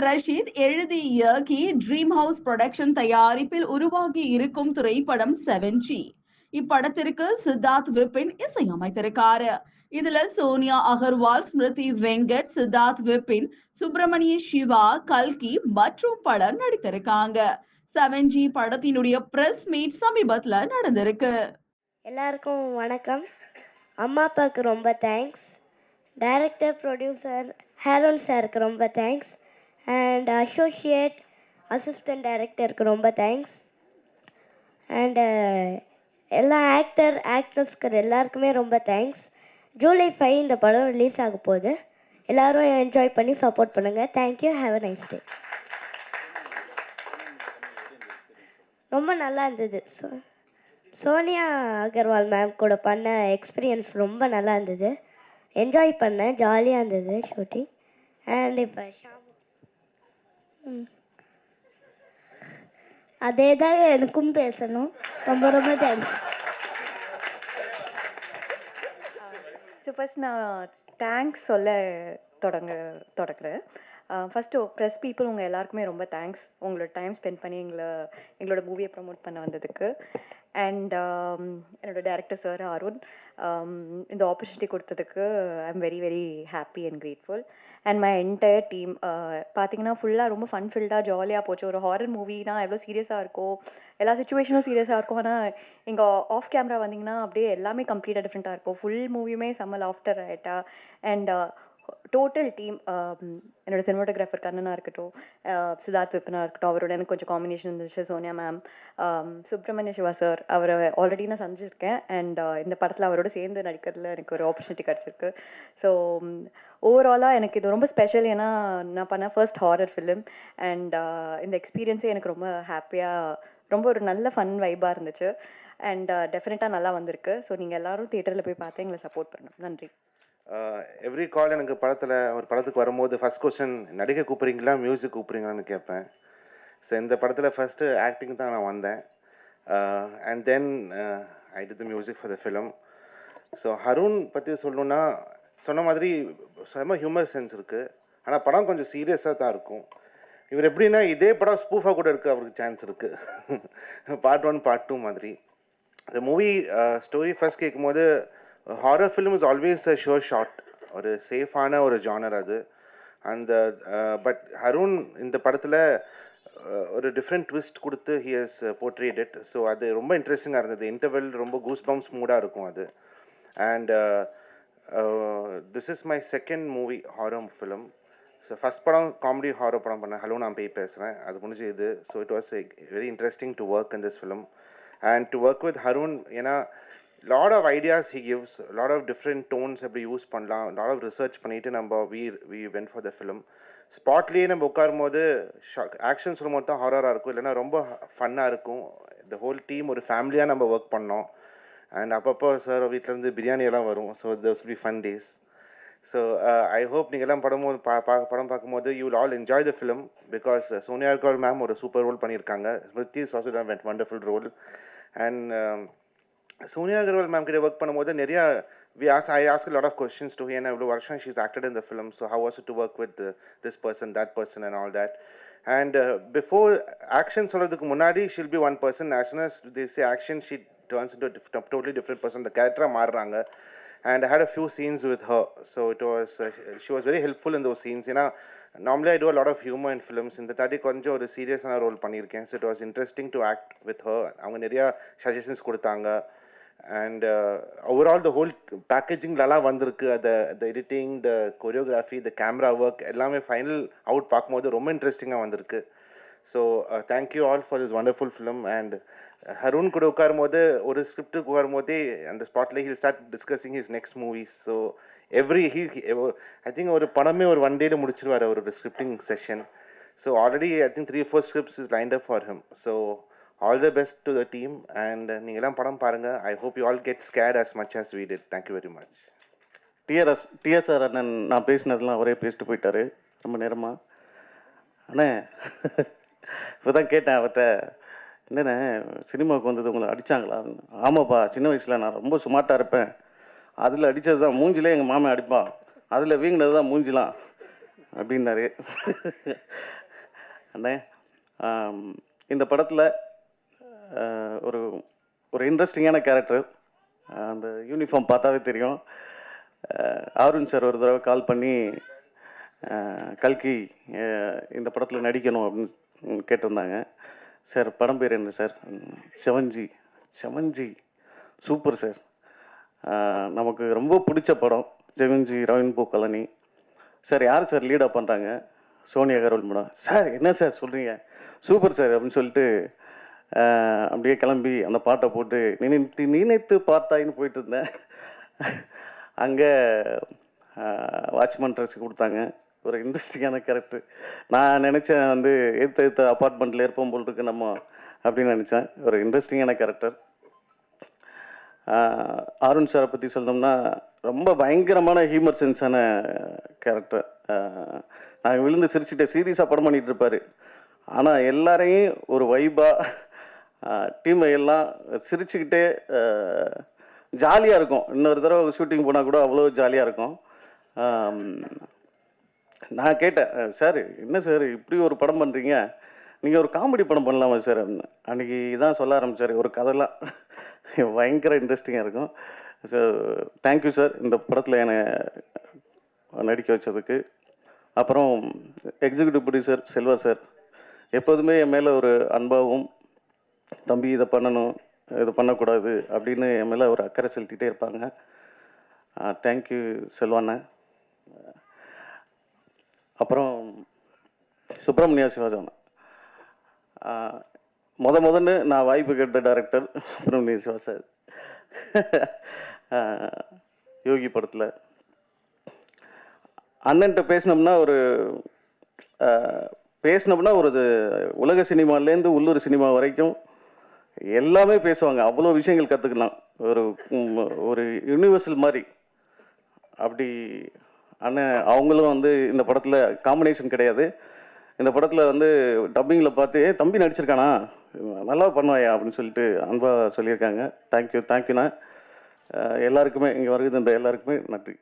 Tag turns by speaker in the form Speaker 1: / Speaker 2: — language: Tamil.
Speaker 1: ரஷீத் எழுதி இயக்கி ட்ரீம் ஹவுஸ் புரொடக்ஷன் தயாரிப்பில் உருவாகி இருக்கும் திரைப்படம் செவன்ஜி இப்படத்திற்கு சித்தார்த் விபின் இசையமைத்திருக்காரு. இதுல சோனியா அகர்வால் ஸ்மிருதி வெங்கட் சித்தார்த் விபின் சுப்பிரமணிய சிவா கல்கி மற்றும் பலர் நடித்திருக்காங்க. செவன்ஜி படத்தினுடைய பிரஸ் மீட் சமீபத்துல நடந்திருக்கு.
Speaker 2: எல்லாருக்கும் வணக்கம். அம்மா அப்பாவுக்கு ரொம்ப தேங்க்ஸ் டைரக்டர் ப்ரொடியூசர் ஹேரோன் சாருக்கு ரொம்ப தேங்க்ஸ் அண்ட் அசோசியேட் அசிஸ்டன்ட் டைரக்டருக்கு ரொம்ப தேங்க்ஸ் அண்டு uh, எல்லா ஆக்டர் ஆக்ட்ரஸ்க்கு எல்லாருக்குமே ரொம்ப தேங்க்ஸ் ஜூலை ஃபைவ் இந்த படம் ரிலீஸ் ஆக போகுது. எல்லோரும் என்ஜாய் பண்ணி சப்போர்ட் பண்ணுங்கள் thank you have a nice day ரொம்ப நல்லா இருந்தது. ஸோ சோனியா அகர்வால் மேம் கூட பண்ண எக்ஸ்பீரியன்ஸ் ரொம்ப நல்லா இருந்தது. என்ஜாய் பண்ணேன் ஜாலியாக இருந்தது ஷூட்டிங் அண்ட் இப்போ ஷாமு அதே தான் எனக்கும் பேசணும். ரொம்ப ரொம்ப தேங்க்ஸ்
Speaker 3: ஸோ ஃபஸ்ட் நான் தேங்க்ஸ் சொல்ல தொடங்க தொடங்குறேன் ஃபஸ்ட்டு ப்ரெஸ் பீப்புள் உங்கள் எல்லாருக்குமே ரொம்ப தேங்க்ஸ் உங்களோட டைம் ஸ்பெண்ட் பண்ணி எங்களை எங்களோட மூவியை ப்ரமோட் பண்ண வந்ததுக்கு. அண்ட் என்னோட டேரக்டர் சார் அருண் இந்த ஆப்பர்ச்சுனிட்டி கொடுத்ததுக்கு I am very very happy and grateful and my entire team பார்த்தீங்கன்னா ஃபுல்லாக ரொம்ப ஃபன் ஃபில்டாக ஜாலியாக போச்சு. ஒரு ஹாரர் மூவினா எவ்வளோ சீரியஸாக இருக்கும் எல்லா சுச்சுவேஷனும் சீரியஸாக இருக்கும். ஆனால் எங்கள் ஆஃப் கேமரா வந்தீங்கன்னா அப்படியே எல்லாமே கம்ப்ளீட்டாக டிஃப்ரெண்ட்டாக இருக்கும். ஃபுல் மூவியுமே செம்ம லாஃப்டர் ஆகிட்டா அண்ட் டோட்டல் டீம் um, என்னோட சினிமாட்டோகிராஃபர் கண்ணனாக இருக்கட்டும் uh, சித்தார்த் விப்பனாக இருக்கட்டும் அவரோட எனக்கு கொஞ்சம் காம்பினேஷன் இருந்துச்சு Sonia ma'am um, Subramaniya Siva sir அவரை ஆல்ரெடி நான் சந்திச்சிருக்கேன். அண்ட் uh, இந்த படத்தில் அவரோட சேர்ந்து நடிக்கிறதுல எனக்கு ஒரு ஆப்பர்ச்சுனிட்டி கிடச்சிருக்கு. ஸோ ஓவராலாக எனக்கு இது ரொம்ப ஸ்பெஷல் ஏன்னா நான் பண்ண ஃபர்ஸ்ட் ஹாரர் ஃபிலிம் அண்ட் இந்த எக்ஸ்பீரியன்ஸே எனக்கு ரொம்ப ஹாப்பியாக ரொம்ப ஒரு நல்ல ஃபன் வைபாக இருந்துச்சு. அண்ட் டெஃபினட்டாக uh, நல்லா வந்திருக்கு. ஸோ நீங்கள் எல்லாரும் தியேட்டரில் போய் பார்த்து எங்களை சப்போர்ட் பண்ணணும். நன்றி.
Speaker 4: Uh, எவ்ரி கால் எனக்கு படத்தில் ஒரு படத்துக்கு வரும்போது ஃபர்ஸ்ட் கொஸ்டின் நடிகை கூப்பிட்றீங்களா மியூசிக் கூப்பிட்றீங்களான்னு கேட்பேன். ஸோ இந்த படத்தில் ஃபஸ்ட்டு ஆக்டிங் தான் நான் வந்தேன். And then I did the music for the film so Harun பற்றி சொல்லணுன்னா சொன்ன மாதிரி செம்ம ஹியூமர் சென்ஸ் இருக்குது ஆனால் படம் கொஞ்சம் சீரியஸாக தான் இருக்கும். இவர் எப்படின்னா இதே படம் ஸ்பூஃபாக கூட இருக்குது அவருக்கு சான்ஸ் இருக்குது பார்ட் ஒன் பார்ட் டூ மாதிரி. இந்த மூவி ஸ்டோரி ஃபர்ஸ்ட் கேட்கும்போது horror film is always a sure shot ஒரு சேஃபான ஒரு ஜானர் அது. அந்த பட் ஹருண் இந்த படத்தில் ஒரு டிஃப்ரெண்ட் ட்விஸ்ட் கொடுத்து he has portrayed it so அது ரொம்ப இன்ட்ரெஸ்டிங்காக இருந்தது. இன்டர்வெல் ரொம்ப கூஸ் பம்ப்ஸ் மூடாக இருக்கும் அது. And this is my second movie horror film so first படம் காமெடி ஹாரர் படம் பண்ணேன் ஹலோ நான் போய் பேசுகிறேன் அது முடிஞ்சு இது. So it was very interesting to work in this film and to work with Harun ஏன்னா lot of ideas he gives lot of different tones எப்படி யூஸ் பண்ணலாம் லாட் ஆஃப் ரிசர்ச் பண்ணிவிட்டு நம்ம we we went for the film ஸ்பாட்லேயே நம்ம உட்காரும் போது ஆக்ஷன் சொல்லும் போது தான் ஹாரராக இருக்கும். இல்லைன்னா ரொம்ப ஃபன்னாக இருக்கும். த ஹோல் டீம் ஒரு ஃபேமிலியாக நம்ம ஒர்க் பண்ணோம். அண்ட் அப்பப்போ சார் வீட்டிலேருந்து பிரியாணி எல்லாம் வரும். So thus be fun days so I hope நீங்கள் எல்லாம் படம் பா பா படம் பார்க்கும்போது you all enjoy the film because Sonia call ma'am ஒரு சூப்பர் ரோல் பண்ணியிருக்காங்க. Smriti is went wonderful role and Sonia Agarwal ma'am கிட்ட ஒர்க் பண்ணும்போது நிறையா we as I ask lot of questions to ஏன்னா இவ்வளோ வருஷம் she's acted in film so how was to work with this person that person and all that and before action சொல்கிறதுக்கு முன்னாடி she'll be one person as soon as action she turns into a different person அந்த கேரக்டராக மாறுறாங்க. And had a few scenes with her her. It was she was very helpful இந்த helpful ஏன்னா normally I do lot of humour humor films இந்த தாட்டி கொஞ்சம் ஒரு சீரியஸான ரோல் பண்ணியிருக்கேன். So it was interesting to act with her அவங்க நிறையா சஜஷன்ஸ் கொடுத்தாங்க. And overall the whole packaging நல்லா வந்திருக்கு அந்த the editing the choreography the camera work எல்லாமே ஃபைனல் அவுட் பார்க்கும்போது ரொம்ப இன்ட்ரெஸ்டிங்காக வந்திருக்கு so thank you all for this wonderful film and Harun கூட உட்காரும்போது ஒரு ஸ்கிரிப்டுக்கு உட்காரும்போதே அந்த ஸ்பாட்ல he'll start discussing his next movies so every he I think ஒரு படமே ஒரு ஒன் டேல முடிச்சிருவார் அவரோட scripting session so already I think three four scripts is lined up for him so all the best to the team and நீங்கள்லாம் படம் பாருங்கள் I hope you all get scared as much as we did thank you very much
Speaker 5: TRS TSR அண்ணன் நான் பேசினதெல்லாம் அவரே பேசிட்டு போயிட்டாரு. ரொம்ப நேரமாக அண்ணே இப்போ தான் கேட்டேன் அவர்கிட்ட. என்னண்ணே சினிமாவுக்கு வந்தது உங்களை அடித்தாங்களா ஆமாப்பா சின்ன வயசில் நான் ரொம்ப சுமார்ட்டாக இருப்பேன். அதில் அடித்தது தான் மூஞ்சிலே எங்கள் மாமன் அடிப்பான் அதில் வீங்கினது தான் மூஞ்சிலாம் அப்படின்னாரு. அண்ணே இந்த படத்தில் ஒரு ஒரு இன்ட்ரெஸ்டிங்கான கேரக்டர் அந்த யூனிஃபார்ம் பார்த்தாவே தெரியும். அஹ், அருண் சார் ஒரு தடவை கால் பண்ணி கல்கி இந்த படத்தில் நடிக்கணும் அப்படின்னு கேட்டிருந்தாங்க. சார் படம் பேர் என்ன sir seven G seven G. Seven G super sir நமக்கு ரொம்ப பிடிச்ச படம். ஜெவன்ஜி ரவின்போ பூ கலனி சார் யார் சார் லீடாக பண்ணுறாங்க சோனியா கரோல் மேடம் சார் என்ன சார் சொல்கிறீங்க சூப்பர் சார் அப்படின்னு சொல்லிட்டு அப்படியே கிளம்பி அந்த பாட்டை போட்டு நினைத்து நினைத்து பார்த்தாயின்னு போயிட்டு இருந்தேன் அங்கே வாட்ச்மேன் ட்ரெஸ் கொடுத்தாங்க. ஒரு இன்ட்ரெஸ்டிங்கான கேரக்டர் நான் நினச்சேன் வந்து எடுத்து எடுத்த அப்பார்ட்மெண்ட்டில் இருப்போம் போல் இருக்கு நம்ம அப்படின்னு நினச்சேன். ஒரு இன்ட்ரெஸ்டிங்கான கேரக்டர் அருண் சாரை பற்றி சொல்லணும்னா ரொம்ப பயங்கரமான ஹியூமர் சென்ஸான கேரக்டர் நாங்கள் விழுந்து சிரிச்சுட்டு சீரியஸாக படம் பண்ணிகிட்டு இருப்பார். ஆனால் எல்லாரையும் ஒரு வைபாக டீமை எல்லாம் சிரிச்சுக்கிட்டே ஜாலியாக இருக்கும். இன்னொரு தடவை ஷூட்டிங் போனால் கூட அவ்வளோ ஜாலியாக இருக்கும். நான் கேட்டேன் சார் என்ன சார் இப்படி ஒரு படம் பண்ணுறீங்க நீங்கள் ஒரு காமெடி படம் பண்ணலாமா சார் அப்படின்னு. அன்றைக்கி தான் சொல்ல ஆரம்பித்தார் ஒரு கதைலாம் பயங்கர இன்ட்ரெஸ்டிங்காக இருக்கும். ஸோ தேங்க்யூ சார் இந்த படத்தில் என்னை நடிக்க வச்சதுக்கு. அப்புறம் எக்ஸிக்யூட்டிவ் ப்ரொடியூசர் செல்வா சார் எப்போதுமே என் மேலே ஒரு அன்பாகவும் தம்பி இதை பண்ணணும் இது பண்ணக்கூடாது அப்படின்னு என் மேலே ஒரு அக்கறை செலுத்திகிட்டே இருப்பாங்க. தேங்க்யூ செல்வாண்ணே. அப்புறம் சுப்பிரமணியா சிவாஜான் முத முதன்னு நான் வாய்ப்பு கேட்ட டைரக்டர் சுப்பிரமணிய சிவா சார். யோகி படத்தில். அண்ணன்ட்ட பேசினோம்னா ஒரு பேசினோம்னா ஒரு இது உலக சினிமாலேருந்து உள்ளூர் சினிமா வரைக்கும் எல்லாமே பேசுவாங்க. அவ்வளோ விஷயங்கள் கற்றுக்கலாம் ஒரு ஒரு யூனிவர்சல் மாதிரி. அப்படி அண்ணன் அவங்களும் வந்து இந்த படத்தில் காம்பினேஷன் கிடையாது. இந்த படத்தில் வந்து டப்பிங்கில் பார்த்து ஏ தம்பி நடிச்சிருக்கானா? நல்லா பண்ணுவாயா? அப்படின்னு சொல்லிட்டு அன்பாக சொல்லியிருக்காங்க. தேங்க்யூ தேங்க்யூண்ணா எல்லாருக்குமே இங்கே வருகிற இந்த எல்லாருக்குமே நன்றி.